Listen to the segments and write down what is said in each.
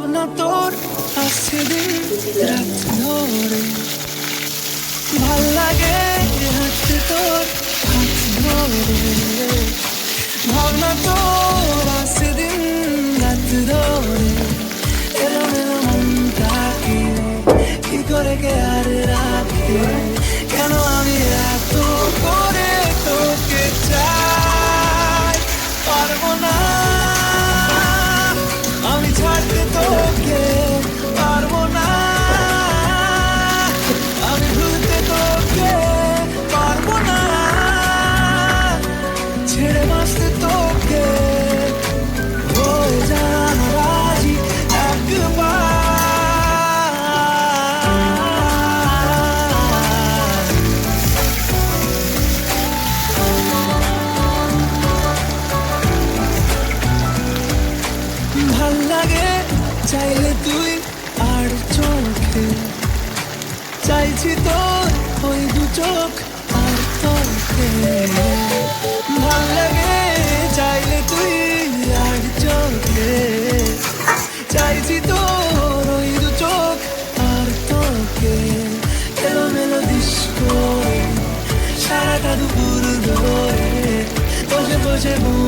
ভাবনা তোর আসছে রাত ধরে ভালো লাগে হাঁটতে তোর হাত ধরে ভাবনা তোর আসছে দিন রাত ধরে এলো মনটাকে কি করে কে আর রাখে ছেড়ে বাঁচতে তোকে। হয়ে যান রাজি চাইলে তুই আর চোখে। চাইছি তোর ওই দু চোখ আর তোকে। ভালো লাগে, চাইলে তুই আর চোখে। চাইছি তোর ওই দু চোখ আর তোকে। এলো মেলো ডিস্কো সারাটা দুপুর ধরে বসে বসে ঘুরে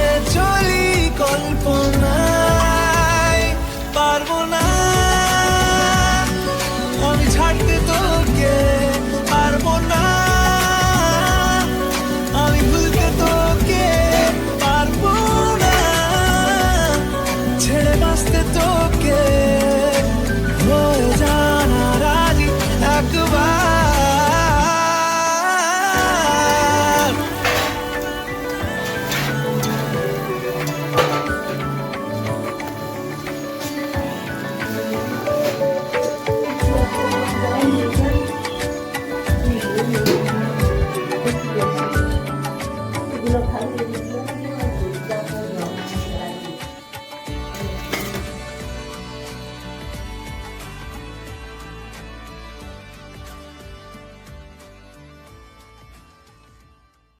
ছেড়ে বাঁচতে তোকে।